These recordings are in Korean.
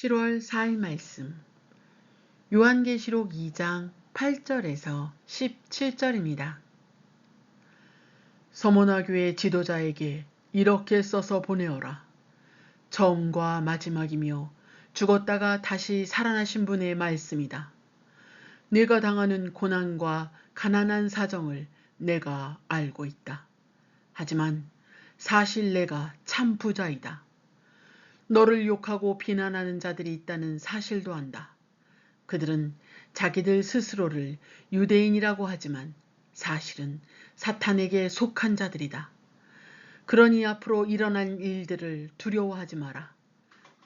7월 4일 말씀 요한계시록 2장 8절에서 17절입니다. 서모나 교회 지도자에게 이렇게 써서 보내어라. 처음과 마지막이며 죽었다가 다시 살아나신 분의 말씀이다. 내가 당하는 고난과 가난한 사정을 내가 알고 있다. 하지만 사실 내가 참 부자이다. 너를 욕하고 비난하는 자들이 있다는 사실도 안다. 그들은 자기들 스스로를 유대인이라고 하지만 사실은 사탄에게 속한 자들이다. 그러니 앞으로 일어날 일들을 두려워하지 마라.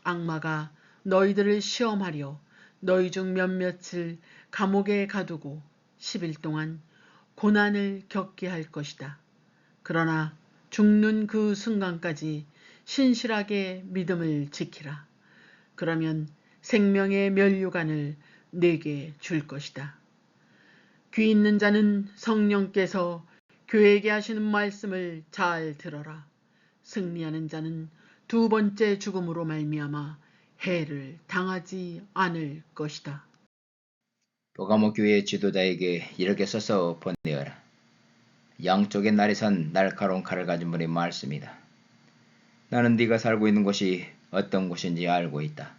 악마가 너희들을 시험하려 너희 중 몇몇을 감옥에 가두고 10일 동안 고난을 겪게 할 것이다. 그러나 죽는 그 순간까지 신실하게 믿음을 지키라. 그러면 생명의 면류관을 내게 줄 것이다. 귀 있는 자는 성령께서 교회에게 하시는 말씀을 잘 들어라. 승리하는 자는 두 번째 죽음으로 말미암아 해를 당하지 않을 것이다. 도가모 교회 지도자에게 이렇게 써서 보내어라. 양쪽에 날이 선 날카로운 칼을 가진 분의 말씀이다. 나는 네가 살고 있는 곳이 어떤 곳인지 알고 있다.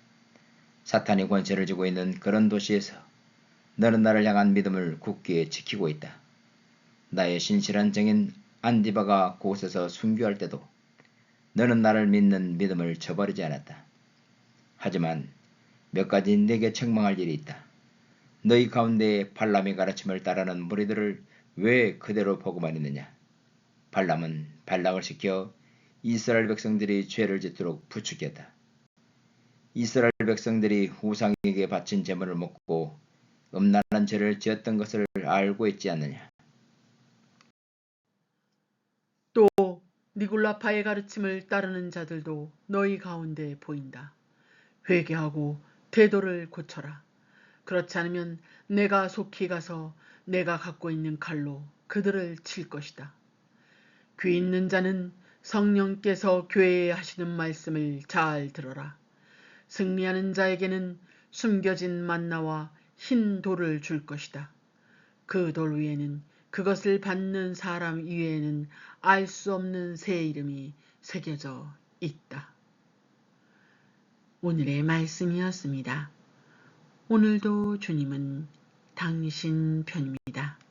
사탄이 권세를 쥐고 있는 그런 도시에서 너는 나를 향한 믿음을 굳게 지키고 있다. 나의 신실한 증인 안디바가 곳에서 순교할 때도 너는 나를 믿는 믿음을 저버리지 않았다. 하지만 몇 가지 내게 책망할 일이 있다. 너희 가운데 발람의 가르침을 따르는 무리들을 왜 그대로 보고만 있느냐? 발람은 발락을 시켜 이스라엘 백성들이 죄를 짓도록 부추겼다. 이스라엘 백성들이 우상에게 바친 제물을 먹고 음란한 죄를 지었던 것을 알고 있지 않느냐? 또 니굴라파의 가르침을 따르는 자들도 너희 가운데 보인다. 회개하고 태도를 고쳐라. 그렇지 않으면 내가 속히 가서 내가 갖고 있는 칼로 그들을 칠 것이다. 귀 있는 자는 성령께서 교회에 하시는 말씀을 잘 들어라. 승리하는 자에게는 숨겨진 만나와 흰 돌을 줄 것이다. 그 돌 위에는 그것을 받는 사람 이외에는 알 수 없는 새 이름이 새겨져 있다. 오늘의 말씀이었습니다. 오늘도 주님은 당신 편입니다.